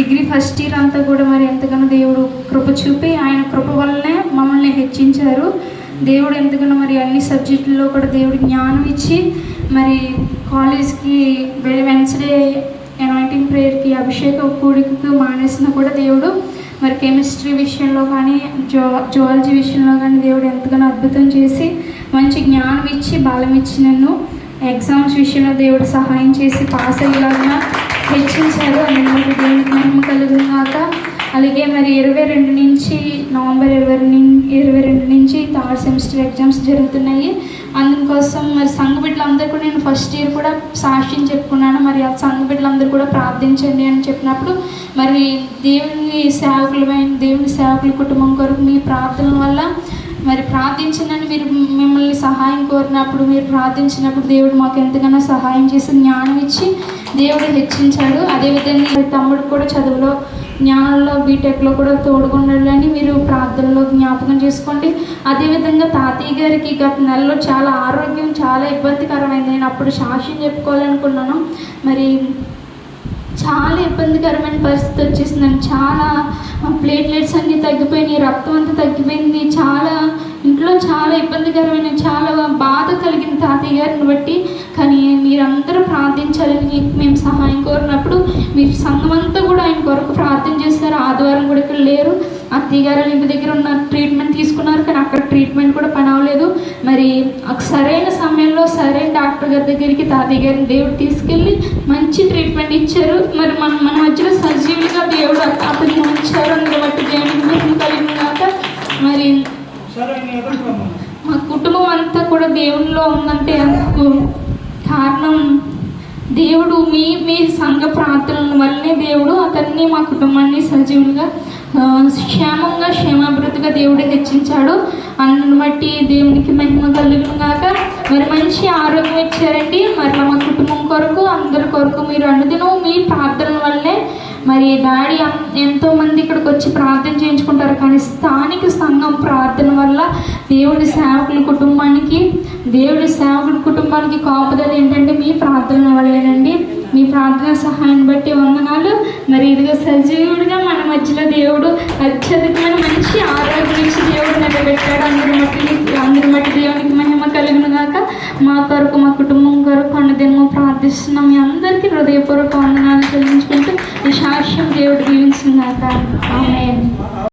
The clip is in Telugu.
డిగ్రీ ఫస్ట్ ఇయర్ అంతా కూడా మరి ఎంతగానో దేవుడు కృప చూపి ఆయన కృప వల్లనే మమ్మల్ని హెచ్చించారు. దేవుడు ఎంతగానో మరి అన్ని సబ్జెక్టుల్లో కూడా దేవుడు జ్ఞానం ఇచ్చి మరి కాలేజ్కి వెళ్ళి వెన్స్డే అనాయింటింగ్ ప్రేయర్కి అభిషేక కూడికి మానేసిన కూడా దేవుడు. మరి కెమిస్ట్రీ విషయంలో కానీ జో జువాలజీ విషయంలో కానీ దేవుడు ఎంతగానో అద్భుతం చేసి మంచి జ్ఞానం ఇచ్చి బలం ఇచ్చి నన్ను ఎగ్జామ్స్ విషయంలో దేవుడు సహాయం చేసి పాస్ అయ్యేలాగా హెచ్చించారు. అందులో దేవునికి మహిమ కలుగుగాక అలాగే మరి ఇరవై రెండు నుంచి నవంబర్ ఇరవై ఇరవై రెండు నుంచి థర్డ్ సెమిస్టర్ ఎగ్జామ్స్ జరుగుతున్నాయి. అందుకోసం మరి సంఘ బిడ్డలందరూ కూడా నేను ఫస్ట్ ఇయర్ కూడా సాక్ష్యం చెప్పుకున్నాను. మరి ఆ సంఘ బిడ్డలందరూ కూడా ప్రార్థించండి అని చెప్పినప్పుడు మరి దేవుని సేవకులమైన దేవుని సేవకుల కుటుంబం కొరకు మీ ప్రార్థన వల్ల మరి ప్రార్థించినని మీరు మిమ్మల్ని సహాయం కోరినప్పుడు మీరు ప్రార్థించినప్పుడు దేవుడు మాకు ఎంతగానో సహాయం చేసి జ్ఞానం ఇచ్చి దేవుడు హెచ్చించాడు. అదేవిధంగా తమ్ముడు కూడా చదువులో జ్ఞానంలో బీటెక్లో కూడా తోడుకున్నాడని మీరు ప్రార్థనలో జ్ఞాపకం చేసుకోండి. అదేవిధంగా తాతయ్య గారికి గత నెలలో చాలా ఆరోగ్యం చాలా ఇబ్బందికరమైంది. నేను అప్పుడు సాక్ష్యం చెప్పుకోవాలనుకున్నాను. మరి చాలా ఇబ్బందికరమైన పరిస్థితి వచ్చేసిందండి. చాలా ప్లేట్లెట్స్ అన్నీ తగ్గిపోయినాయి రక్తం అంతా తగ్గిపోయింది. చాలా ఇంట్లో చాలా ఇబ్బందికరమైన చాలా బాధ కలిగిన తాతయ్య గారిని బట్టి కానీ మీరందరూ ప్రార్థించాలని మేము సహాయం కోరినప్పుడు మీరు సంఘం అంతా కూడా ఆయన కొరకు ప్రార్థన చేశారు. ఆదివారం కూడా ఇక్కడ లేరు. అత్తయ్య గారు ఇంటి దగ్గర ఉన్న ట్రీట్మెంట్ తీసుకున్నారు కానీ అక్కడ ట్రీట్మెంట్ కూడా పని అవ్వలేదు. మరి సరైన సమయంలో సరైన డాక్టర్ గారి దగ్గరికి తాతయ్య గారిని దేవుడు తీసుకెళ్ళి మంచి ట్రీట్మెంట్ ఇచ్చారు. మరి మన మన మధ్యలో సజీవులుగా దేవుడు అతని మా కుటుంబం. అంతా కూడా దేవునిలో ఉందంటే అందుకు కారణం దేవుడు మీ మీ సంఘ ప్రార్థనల వల్లనే దేవుడు అతన్ని మా కుటుంబాన్ని సజీవులుగా క్షేమంగా క్షేమాభివృద్ధిగా దేవుడు హెచ్చించాడు. అందుని బట్టి దేవునికి మహిమ కలుగును గాక. మరి మంచి ఆరోగ్యం ఇచ్చారండి. మరి మా కుటుంబం కొరకు అందరి కొరకు మీరు అనుదినం మీ ప్రార్థనల వల్లే మరి డాడీ ఎంతో మంది ఇక్కడికి వచ్చి ప్రార్థన చేయించుకుంటారు. కానీ స్థానిక సంఘం ప్రార్థన వల్ల దేవుడి సేవకుల కుటుంబానికి దేవుడి సేవకుల కుటుంబానికి కాపుదల ఏంటంటే మీ ప్రార్థన వల్లేనండి. మీ ప్రార్థన సహాయాన్ని బట్టి వందనాలు. మరి ఇదిగో సజీవుడిగా మన మధ్యలో దేవుడు అత్యధికమైన మంచి ఆరోగ్యం ఇచ్చి దేవుడు నిలబెట్టాడు. అందరి మట్టి అందరి మట్టి దేవునికి మహిమ కలుగును గాక. మా కొరకు మా కుటుంబం కొరకు అన్నదేమో ప్రార్థిస్తున్నాం. మీ అందరికీ హృదయపూర్వక వందనాలు చెల్లించుకుంటూ ఈ సాక్ష్యం